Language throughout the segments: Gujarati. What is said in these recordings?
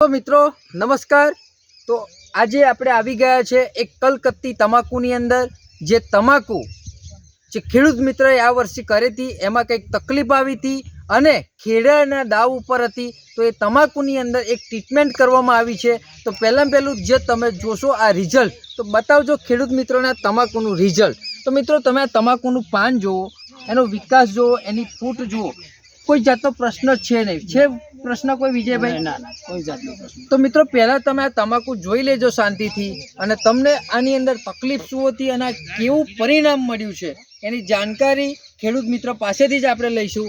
મિત્રો, નમસ્કાર. તો આજે આપણે આવી ગયા છે એક કલકત્તી તમાકુની અંદર, જે તમાકુ જે ખેડૂત મિત્રએ આ વર્ષે કરી હતી, એમાં કંઈક તકલીફ આવી હતી અને ખેડાના દાવ ઉપર હતી. તો એ તમાકુની અંદર એક ટ્રીટમેન્ટ કરવામાં આવી છે. તો પહેલાં પહેલું જે તમે જોશો આ રિઝલ્ટ તો બતાવજો ખેડૂત મિત્રોને તમાકુનું રિઝલ્ટ તો મિત્રો, તમે આ તમાકુનું પાન જુઓ, એનો વિકાસ જુઓ, એની ફૂટ જુઓ. કોઈ જાતનો પ્રશ્ન છે નહીં. છે પ્રશ્ન કોઈ વિજયભાઈ? ના ના કોઈ જાતનો પ્રશ્ન તો મિત્રો પહેલાં તમે આ તમાકુ જોઈ લેજો શાંતિથી અને તમને આની અંદર તકલીફ શું હતી અને કેવું પરિણામ મળ્યું છે એની જાણકારી ખેડૂત મિત્ર પાસેથી જ આપણે લઈશું.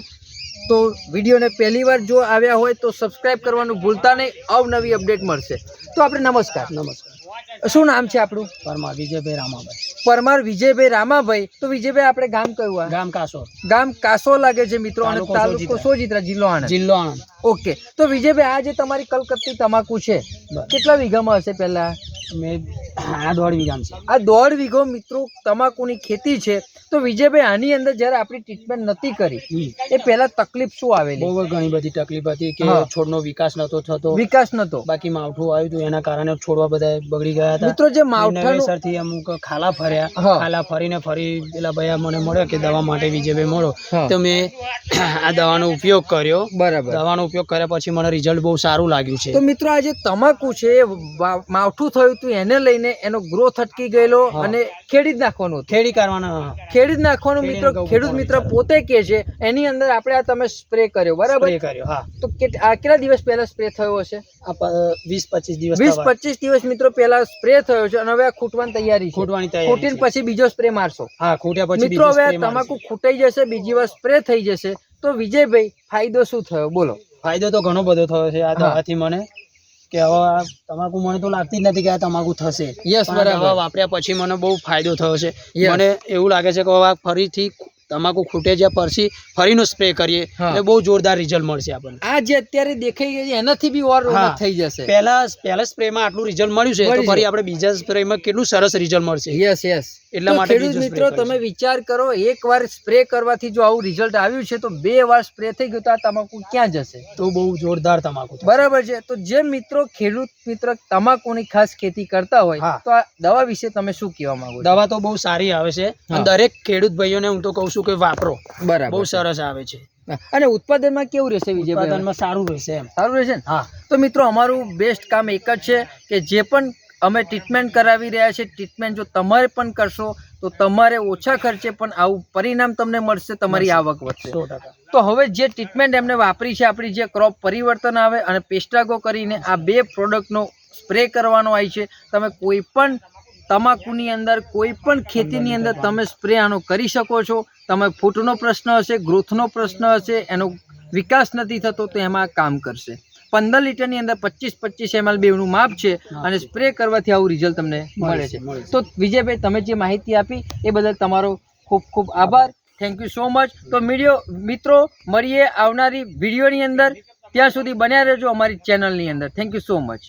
તો વિડીયોને પહેલી વાર જો આવ્યા હોય તો સબસ્ક્રાઇબ કરવાનું ભૂલતા નહીં. અવનવી અપડેટ મળશે. તો આપણે નમસ્કાર. નમસ્કાર. શું નામ છે આપણું? પરમા વિજયભાઈ રામાભાઈ. પરમાર વિજયભાઈ રામાભાઈ તો વિજયભાઈ આપણે ગામ કયું ગામ કાસો. ગામ કાસો લાગે છે મિત્રો અને તાલુકો. સોજિત્રા. જિલ્લો આણંદ. જિલ્લો આણંદ. ઓકે તો વિજયભાઈ આ જે તમારી કલકત્તી તમાકુ છે કેટલા વીઘામાં હશે પહેલા? મેં આ દોઢ વીઘામ છે. આ દોઢ વીઘો મિત્રો તમાકુની ખેતી છે તો વિજયભાઈ આની અંદર જ્યારે આપણી ટ્રીટમેન્ટ નથી કરી એ પહેલા તકલીફ શું આવેલી? બહુ ઘણી બધી તકલીફ હતી કે. છોડનો વિકાસ નતો થતો. વિકાસ નતો બાકી માવઠું આવ્યું હતું એના કારણે છોડવા બધા બગડી ગયા હતા. મિત્રો જે માવઠાનું અમુક ખાલા ફર્યા. ખાલા ફરીને ફરી પેલા ભાઈ મને મળ્યો કે દવા માટે વિજયભાઈ મળો. તો મેં આ દવાનો ઉપયોગ કર્યો. બરાબર. દવાનો ઉપયોગ કર્યા પછી મને રિઝલ્ટ બહુ સારું લાગ્યું છે. તો મિત્રો આ જે તમાકુ છે માવઠું થયું હતું એને લઈને એનો ગ્રોથ અટકી ગયેલો અને ખેડી જ નાખવાનું ખેડી કરવાનું ખેડી જ નાખવાનું મિત્રો ખેડૂત મિત્ર પોતે કે છે એની અંદર આપણે આ તમે સ્પ્રે કર્યો. બરાબર? કર્યો હા. તો આ કેટલા દિવસ પહેલા સ્પ્રે થયો હશે? વીસ પચીસ દિવસ વીસ પચીસ દિવસ મિત્રો પહેલા સ્પ્રે થયો છે અને હવે આ ખૂટવાની તૈયારી ખૂટવાની તૈયારી ખૂટીને પછી બીજો સ્પ્રે મારશો. હા ખૂટ્યા પછી મિત્રો હવે. તમાકુ ખૂટાઈ જશે બીજી વાર સ્પ્રે થઈ જશે. તો વિજયભાઈ ફાયદો શું થયો? બોલો. ફાયદો તો ઘણો બધો થયો છે. આ દવાથી મને કે હવે તમાકુ મને તો લાગતી જ નથી કે આ તમાકુ થશે યસ બરાબર. વાપર્યા પછી મને બહુ ફાયદો થયો છે. મને એવું લાગે છે કે હવે ફરીથી તમાકુ ખૂટે છે પરસી ફરીનો સ્પ્રે કરીએ. એટલે બહુ જોરદાર રિઝલ્ટ મળશે આપણને. આ જે અત્યારે દેખાઈ ગઈ છે એનાથી બી ઓર થઈ જશે. પહેલા પહેલા સ્પ્રેમાં આટલું રિઝલ્ટ મળ્યું છે તો ફરી આપણે બીજા સ્પ્રેમાં કેટલું સરસ રિઝલ્ટ મળશે. યસ યસ એટલા માટે ખેડૂત મિત્રો તમે વિચાર કરો એક વાર સ્પ્રે કરવાથી જો આવું રિઝલ્ટ આવ્યું છે તો બે વાર સ્પ્રે થઈ ગયું તો આ તમાકુ ક્યાં જશે? તો બહુ જોરદાર તમાકુ બરાબર છે. તો જે મિત્રો ખેડૂત મિત્ર તમાકુની ખાસ ખેતી કરતા હોય તો આ દવા વિશે તમે શું કહેવા માંગો દવા તો બહુ સારી આવે છે. દરેક ખેડૂત ભાઈઓને હું તો કહું છું કે વાપરો. બરાબર બહુ સરસ આવે છે. અને ઉત્પાદનમાં કેવું રહેશે ઉત્પાદનમાં સારું રહેશે એમ. સારું રહેશે ને? હા. તો મિત્રો અમારું બેસ્ટ કામ એક જ છે કે જે પણ અમે ટ્રીટમેન્ટ કરાવી રહ્યા છે ટ્રીટમેન્ટ જો તમારે પણ કરશો તો તમારે ઓછા ખર્ચે પણ આવું પરિણામ તમને મળશે તમારી આવક વધશે. તો હવે જે ટ્રીટમેન્ટ એમને વાપરી છે આપણી જે ક્રોપ પરિવર્તન આવે અને પેસ્ટાગો કરીને આ બે પ્રોડક્ટનો સ્પ્રે કરવાનો હોય છે તમે કોઈ પણ તમાકુની અંદર કોઈ પણ ખેતીની અંદર તમે સ્પ્રે આનો કરી શકો છો. તમે ફૂટનો પ્રશ્ન હશે ગ્રોથનો પ્રશ્ન હશે એનો વિકાસ નથી થતો તો એમાં કામ કરશે. પંદર લીટરની અંદર પચીસ પચીસ એમએલ બેનું માપ છે અને સ્પ્રે કરવાથી આવું રિઝલ્ટ તમને મળે છે મળે છે. તો વિજયભાઈ તમે જે માહિતી આપી એ બદલ તમારો ખૂબ ખૂબ આભાર. થેન્ક યુ સો મચ તો મીડિયો મિત્રો મળીએ આવનારી વિડીયોની અંદર. ત્યાં સુધી બન્યા રહેજો અમારી ચેનલની અંદર. Thank you so much